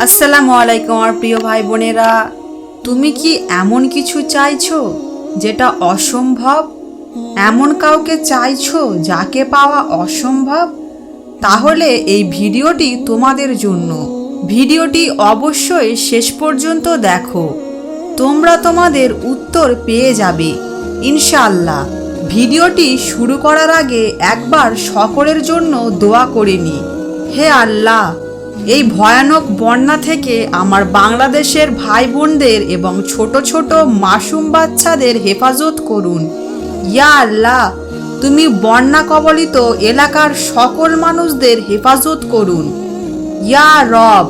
আসসালামু আলাইকুম আমার প্রিয় ভাই বোনেরা। তুমি কি এমন কিছু চাইছো যেটা অসম্ভব? এমন কাউকে চাইছো যাকে পাওয়া অসম্ভব? তাহলে এই ভিডিওটি তোমাদের জন্য। ভিডিওটি অবশ্যই শেষ পর্যন্ত দেখো। তোমরা তোমাদের উত্তর পেয়ে যাবে। ইনশাআল্লাহ। ভিডিওটি শুরু করার আগে একবার সকলের জন্য দোয়া করে নি। হে আল্লাহ! এই ভয়ানক বন্যা থেকে আমার বাংলাদেশের ভাই বোনদের এবং ছোট ছোট মাসুম বাচ্চাদের হেফাজত করুন। ইয়া আল্লাহ, তুমি বন্যা কবলিত এলাকার সকল মানুষদের হেফাজত করুন। ইয়া রব,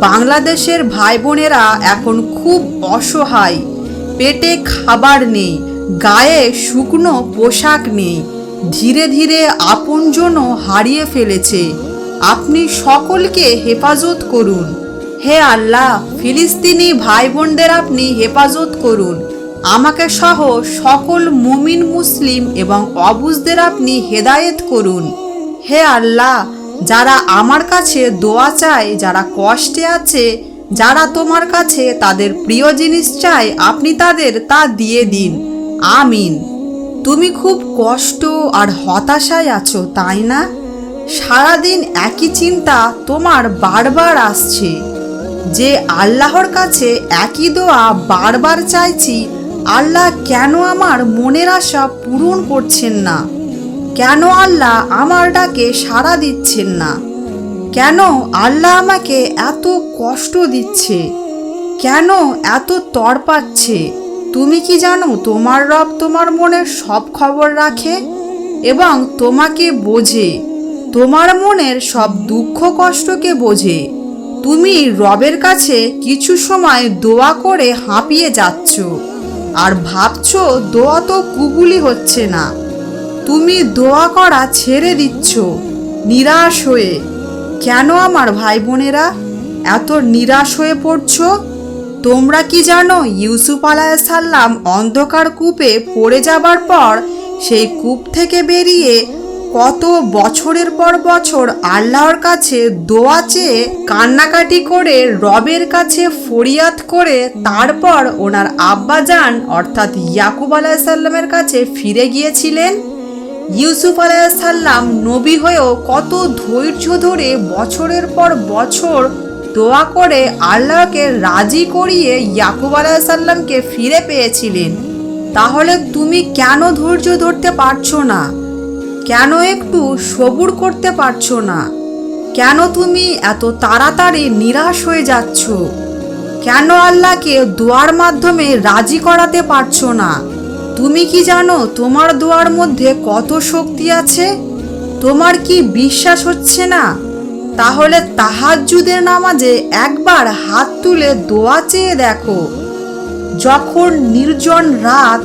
বাংলাদেশের ভাই বোনেরা এখন খুব অসহায়। পেটে খাবার নেই, গায়ে শুকনো পোশাক নেই। ধীরে ধীরে আপনজনও হারিয়ে ফেলেছে। আপনি সকলকে হেফাজত করুন। হে আল্লাহ, ফিলিস্তিনি ভাই বোনদের আপনি হেফাজত করুন। আমাকে সহ সকল মুমিন মুসলিম এবং অবুজদের আপনি হেদায়েত করুন। হে আল্লাহ, যারা আমার কাছে দোয়া চায়, যারা কষ্টে আছে, যারা তোমার কাছে তাদের প্রিয় জিনিস চায়, আপনি তাদের তা দিয়ে দিন। আমিন। তুমি খুব কষ্ট আর হতাশায় আছো, তাই না? সারাদিন একই চিন্তা তোমার বারবার আসছে। যে আল্লাহর কাছে একই দোয়া বারবার চাইছি, আল্লাহ কেন আমার মনের আশা পূরণ করছেন না? কেন আল্লাহ আমার ডাকে সাড়া দিচ্ছেন না? কেন আল্লাহ আমাকে এত কষ্ট দিচ্ছে? কেন এত তর পাচ্ছে? তুমি কি জানো তোমার রব তোমার মনের সব খবর রাখে এবং তোমাকে বোঝে? তোমার মনের সব দুঃখ কষ্টকে বোঝে। তুমি রবের কাছে কিছু সময় দোয়া করে হাঁপিয়ে যাচ্ছ আর ভাবছ দোয়া তো কুগুলি হচ্ছে না। তুমি দোয়া করা ছেড়ে দিচ্ছ, নিরাশ হয়ে। কেন আমার ভাই বোনেরা এত নিরাশ হয়ে পড়ছো? তোমরা কি জানো ইউসুফ আলাইসাল্লাম অন্ধকার কূপে পড়ে যাবার পর সেই কূপ থেকে বেরিয়ে কত বছরের পর বছর আল্লাহর কাছে দোয়া চেয়ে কান্নাকাটি করে রবের কাছে ফরিয়াদ করে তারপর ওনার আব্বাজান, অর্থাৎ ইয়াকুব আলাইসাল্লামের কাছে ফিরে গিয়েছিলেন। ইউসুফ আলাইসাল্লাম নবী হয়েও কত ধৈর্য ধরে বছরের পর বছর দোয়া করে আল্লাহকে রাজি করিয়ে ইয়াকুব আলাইসাল্লামকে ফিরে পেয়েছিলেন। তাহলে তুমি কেন ধৈর্য ধরতে পারছ না? কেন একটু সবুর করতে পারছ না? কেন তুমি এত তাড়াতাড়ি নিরাশ হয়ে যাচ্ছ? কেন আল্লাহকে দোয়ার মাধ্যমে রাজি করাতে পারছ না? তুমি কি জানো তোমার দোয়ার মধ্যে কত শক্তি আছে? তোমার কি বিশ্বাস হচ্ছে না? তাহলে তাহাজ্জুদের নামাজে একবার হাত তুলে দোয়া চেয়ে দেখো। যখন নির্জন রাত,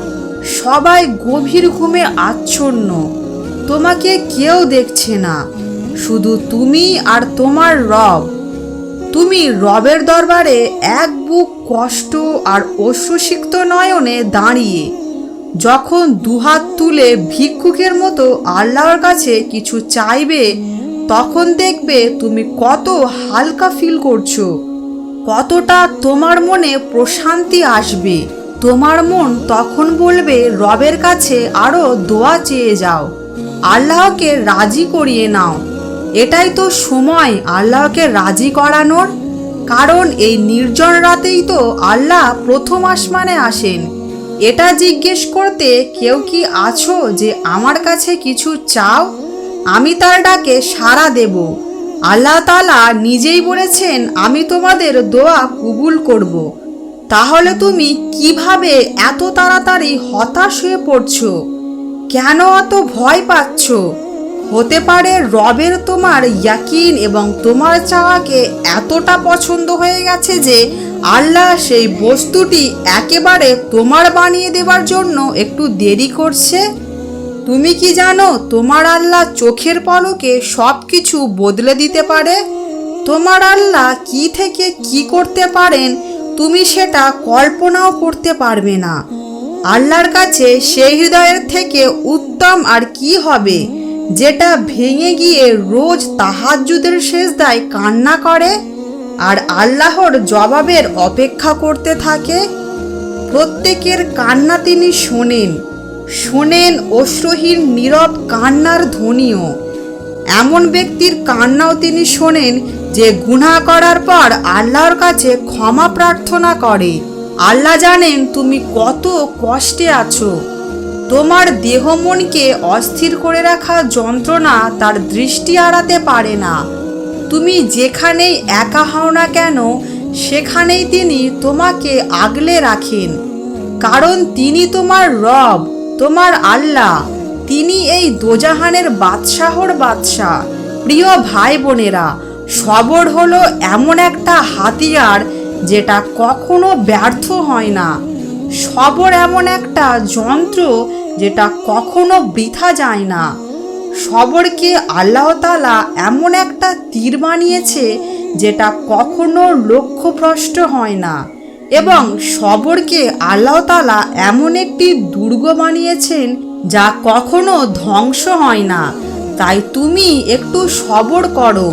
সবাই গভীর ঘুমে আচ্ছন্ন। তোমাকে কেউ দেখছে না। শুধু তুমি আর তোমার রব। তুমি রবের দরবারে এক বুক কষ্ট আর অশ্রুসিক্ত নয়নে দাঁড়িয়ে, যখন দুহাত তুলে ভিক্ষুকের মতো আল্লাহর কাছে কিছু চাইবে, তখন দেখবে তুমি কত হালকা ফিল করছ। কতটা তোমার মনে প্রশান্তি আসবে। তোমার মন তখন বলবে, রবের কাছে আরও দোয়া চেয়ে যাও। আল্লাহকে রাজি করিয়ে নাও। এটাই তো সময় আল্লাহকে রাজি করানোর। কারণ এই নির্জন রাতেই তো আল্লাহ প্রথম আসমানে আসেন। এটা জিজ্ঞেস করতে কেউ কি আছো যে আমার কাছে কিছু চাও? আমি তার ডাকে সাড়া দেব। আল্লাহ তালা নিজেই বলেছেন, আমি তোমাদের দোয়া কবুল করব। তাহলে তুমি কীভাবে এত তাড়াতাড়ি হতাশ হয়ে পড়ছো? কেন অত ভয় পাচ্ছ? হতে পারে রবের তোমার ইয়াকিন এবং তোমার চাওয়াকে এতটা পছন্দ হয়ে গেছে যে আল্লাহ সেই বস্তুটি একেবারে তোমার বানিয়ে দেবার জন্য একটু দেরি করছে। তুমি কি জানো তোমার আল্লাহ চোখের পলকে সব কিছু বদলে দিতে পারে? তোমার আল্লাহ কি থেকে কি করতে পারেন, তুমি সেটা কল্পনাও করতে পারবে না। আল্লাহর কাছে সেই হৃদয়ের থেকে উত্তম আর কি হবে? যেটা ভেঙে গিয়ে রোজ তাহাজ্জুদের শেষদায় কান্না করে আর আল্লাহর জবাবের অপেক্ষা করতে থাকে? প্রত্যেকের কান্না তিনি শোনেন। শোনেন অশ্রহীন নীরব কান্নার ধ্বনিও। এমন ব্যক্তির কান্নাও তিনি শোনেন যে গুনাহ করার পর আল্লাহর কাছে ক্ষমা প্রার্থনা করে। আল্লাহ জানেন তুমি কত কষ্টে আছো। তোমার দেহ মনকে অস্থির করে রাখা যন্ত্রণা তার দৃষ্টি আড়াতে পারে না। তুমি যেখানেই একা হও না কেন, সেখানেই তিনি তোমাকে আগলে রাখেন। কারণ তিনি তোমার রব, তোমার আল্লাহ। তিনি এই দোজাহানের বাদশাহর বাদশাহ। প্রিয় ভাই বোনেরা, সবর হলো এমন একটা হাতিয়ার যেটা কখনো ব্যর্থ হয় না। সবর এমন একটা যন্ত্র যেটা কখনো বৃথা যায় না। সবরকে আল্লাহ তালা এমন একটা তীর বানিয়েছে যেটা কখনো লক্ষ্যভ্রষ্ট হয় না। এবং সবরকে আল্লাহ তালা এমন একটি দুর্গ বানিয়েছেন যা কখনো ধ্বংস হয় না। তাই তুমি একটু সবর করো,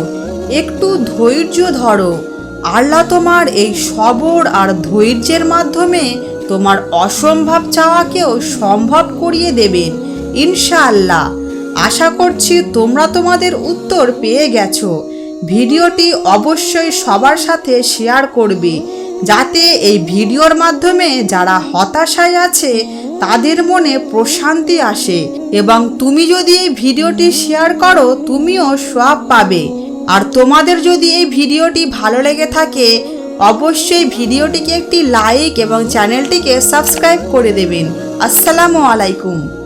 একটু ধৈর্য ধরো। আল্লাহ তোমার এই সবর আর ধৈর্যের মাধ্যমে তোমার অসম্ভব চাওয়াকেও সম্ভব করিয়ে দেবেন, ইনশাআল্লাহ। আশা করছি তোমরা তোমাদের উত্তর পেয়ে গেছো। ভিডিওটি অবশ্যই সবার সাথে শেয়ার করবে, যাতে এই ভিডিওর মাধ্যমে যারা হতাশায় আছে, তাদের মনে প্রশান্তি আসে। এবং তুমি যদি এই ভিডিওটি শেয়ার করো, তুমিও সব পাবে। আর তোমাদের যদি এই ভিডিওটি ভালো লেগে থাকে, অবশ্যই ভিডিওটিকে একটি লাইক এবং চ্যানেলটিকে সাবস্ক্রাইব করে দেবেন। আসসালামু আলাইকুম।